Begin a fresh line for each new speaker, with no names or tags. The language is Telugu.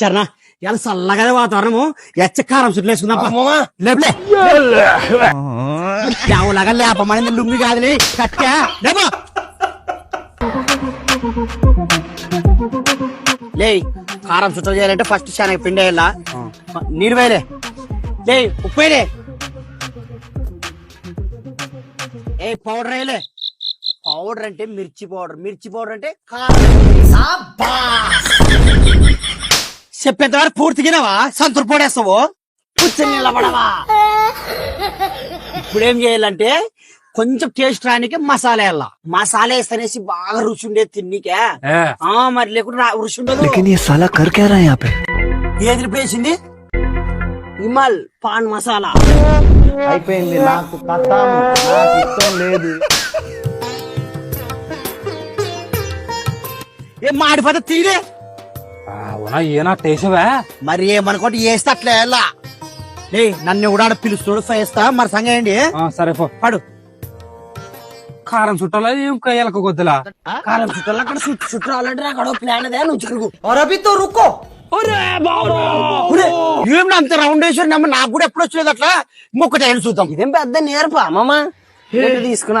చరణా ఇలా చల్లగానే వాతావరణము. ఎచ్చకారం చుట్టూ వేసుకుందాం
మామా.
లేపులే. లేవలాగా లేపమని లుంగి కాదులే. కట్టా లేపో. లే కారం చుట్టలు చేయాలంటే ఫస్ట్ శనగ పిండి వేయాలా? నీరు వేయలే. లే ఉప్పు వేయలే. ఏ పౌడర్ వేయలే. పౌడర్ అంటే మిర్చి పౌడర్. మిర్చి పౌడర్ అంటే కారం. చెప్పేంతవరకు తినవా సంతృప్తి పడేస్తావు? కూర్చొని నిలబడవా? ఇప్పుడేం చేయాలంటే కొంచెం టేస్ట్ రానికి మసాలా వెళ్ళా మసాలా వేస్తనేసి బాగా రుచి ఉండేది తిన్నికే. ఆ మరి లేకుండా రుచి ఉండదు. ఏది రిపేసింది విమల్ పాన్ మసాలా.
అయిపోయింది నాకు కథ ఇష్టం లేదు.
మాడిపోతే తీరే
అవునా
మరి ఏమనుకోండి వేస్తే అట్లా వెళ్ళా లే నన్ను ఉడాడ పిలుస్తాడు వేస్తా మరి సంగండి
సరే పో.
పాడు.
కారం చుట్టాలకు కొద్దిలా?
కారం చుట్టాల అక్కడ చుట్టాలంటే అక్కడ ప్లాన్ అదే నుంచి చిరుగు రుక్కో. అంత నమ్మ నాకు కూడా ఎప్పుడు వచ్చేది అట్లా? ఇంకొకటి ఆయన చూద్దాం.
ఇదేం పెద్ద నేర్పా అమ్మ తీసుకున్నా